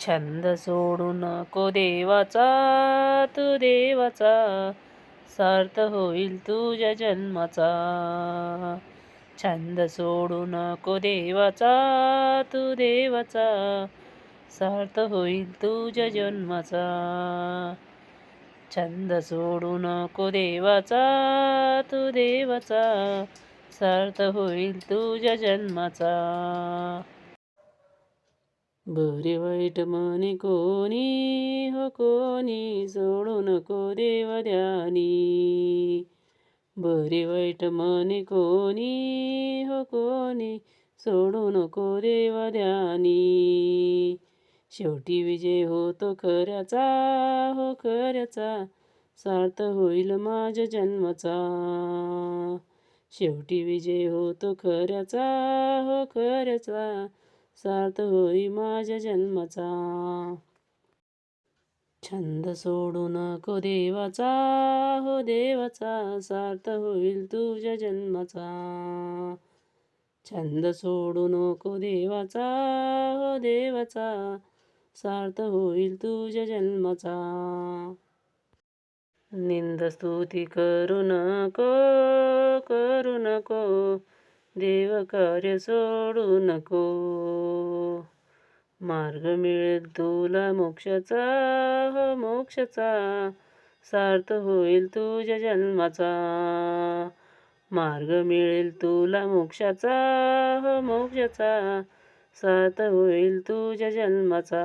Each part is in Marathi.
छंद सोडू नको देवाचा तू देवाचा. सार्थ होईल तुझ्या जन्माचा. छंद सोडू नको देवाचा तू देवाचा. सार्थ होईल तुझ्या जन्माचा. छंद सोडू नको देवाचा तू देवाचा. सार्थ होईल तुझ्या जन्माचा. बरे वाईट म्हणे कोणी? हो कोणी? सोडू नको देव ध्यानी बरे वाईट म्हणे कोणी? हो कोणी? सोडू नको देव ध्यानी शेवटी विजय होतो खऱ्याचा हो खऱ्याचा. सार्थ होईल माझ्या जन्माचा. शेवटी विजय होतो खऱ्याचा हो खऱ्याचा. सार्थ होई माझ्या जन्माचा. छंद सोडू नको देवाचा हो देवाचा सार्थ होईल तुझ्या जन्माचा. छंद सोडू नको देवाचा हो देवाचा सार्थ होईल तुझ्या जन्माचा. निंद स्तुती करू नको करू नको देव कार्य सोडू नको. मार्ग मिळेल तुला मोक्षाचा हो मोक्षाचा. सार्थ होईल तुझ्या जन्माचा. मार्ग मिळेल तुला मोक्षाचा हो मोक्षाचा. सार्थ होईल तुझ्या जन्माचा.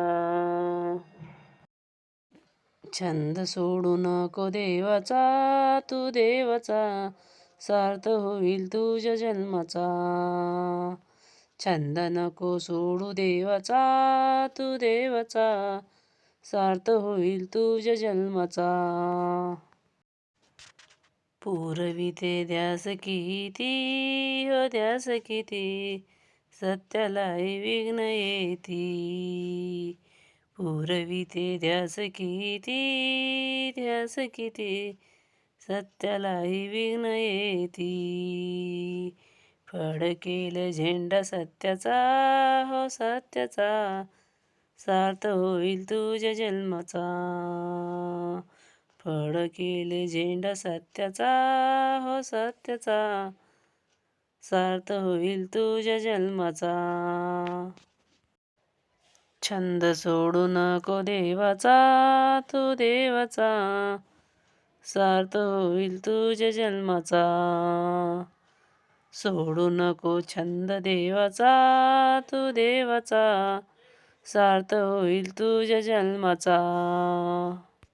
छंद सोडू नको देवाचा तू देवाचा. सार्थ होईल तुझ्या जन्माचा. छंद नको सोडू देवाचा तू देवाचा. सार्थ होईल तुझ्या जन्माचा. पुरविते द्यास किती हो द्यास किती. सत्याला विघ्न येती. पुरविते द्यास किती ध्यास किती. सत्यालाही विघ्न येती. फडकेल झेंडा सत्याचा हो सत्याचा. सार्थ होईल तुझ्या जन्माचा. फडकेल झेंडा सत्याचा हो सत्याचा. सार्थ होईल तुझ्या जन्माचा. छंद सोडू नको देवाचा तू देवाचा. सार्थ होईल तुझ्या जन्माचा. सोडू नको छंद देवाचा तू देवाचा. सार्थ होईल तुझ्या जन्माचा.